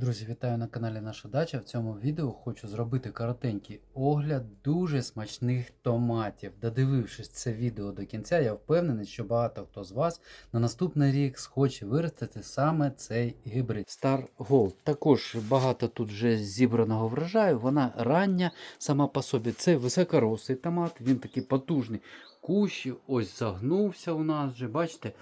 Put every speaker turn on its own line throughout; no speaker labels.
Друзі, вітаю на каналі Наша Дача. В цьому відео хочу зробити коротенький огляд дуже смачних томатів. Додивившись це відео до кінця, я впевнений, що багато хто з вас на наступний рік схоче виростити саме цей гібрид. Star Gold. Також багато тут вже зібраного врожаю. Вона рання сама по собі. Це високорослий томат, він такий потужний. Кущ ось загнувся у нас вже, бачите.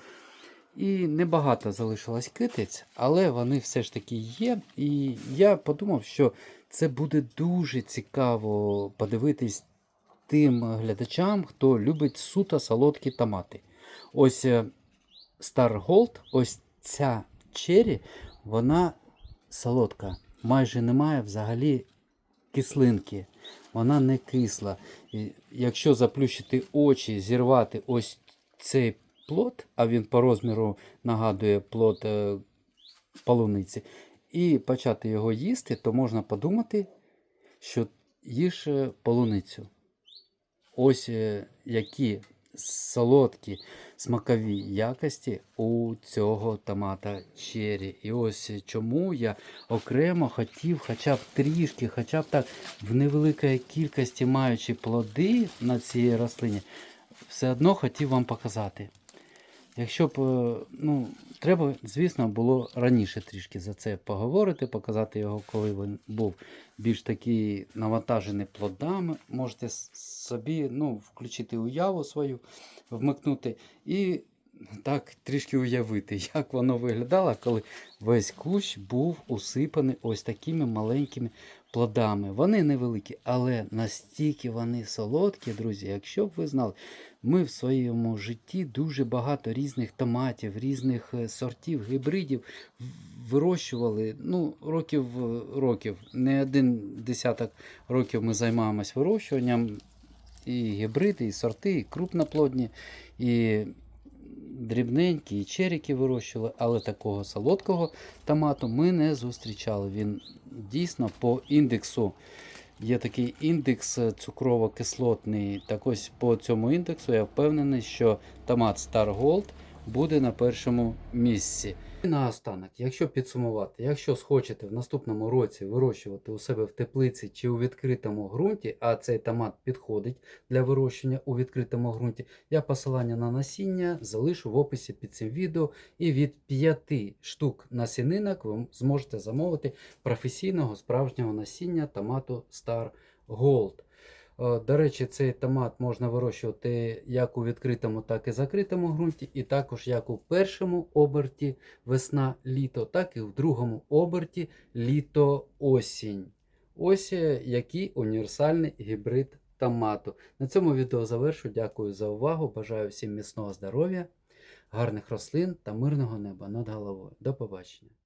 І небагато залишилось китиць, але вони все ж таки є. І я подумав, що це буде дуже цікаво подивитись тим глядачам, хто любить суто солодкі томати. Ось е, Star Gold, ось ця чері, вона солодка. Майже немає взагалі кислинки. Вона не кисла. І якщо заплющити очі, зірвати ось цей плод, а він по розміру нагадує плод е, полуниці, і почати його їсти, то можна подумати, що їж е, полуницю. Ось е, які солодкі смакові якості у цього томата чері. І ось чому я окремо хотів хоча б трішки, хоча б так в невеликій кількості маючи плоди на цій рослині, все одно хотів вам показати. Якщо б, е, ну, треба, звісно, було раніше трішки за це поговорити, показати його, коли він був більш такий навантажений плодами. Можете собі ну, включити уяву свою, вмикнути і так трішки уявити, як воно виглядало, коли весь кущ був усипаний ось такими маленькими плодами. Вони невеликі, але настільки вони солодкі, друзі, якщо б ви знали. Ми в своєму житті дуже багато різних томатів, різних е, сортів, гібридів вирощували. Ну, років е, років. Не один десяток років ми займаємось вирощуванням. І гібриди, і сорти, і крупноплодні, і дрібненькі, і черіки вирощували, але такого солодкого томату ми не зустрічали. Він дійсно по індексу Є такий індекс е, цукрово-кислотний. Так ось по цьому індексу я впевнений, що томат Star Gold буде на першому місці. І наостанок, якщо підсумувати, якщо схочете в наступному році вирощувати у себе в теплиці чи у відкритому ґрунті, а цей томат підходить для вирощення у відкритому ґрунті, я посилання на насіння залишу в описі під цим відео. І від 5 штук насінинок ви зможете замовити професійного справжнього насіння томату Star Gold. Е, До речі, цей томат можна вирощувати як у відкритому, так і закритому ґрунті, і також як у першому оберті весна-літо, так і в другому оберті літо-осінь. Ось е, який універсальний гібрид томату. На цьому відео завершу. Дякую за увагу. Бажаю всім міцного здоров'я, гарних рослин та мирного неба над головою. До побачення.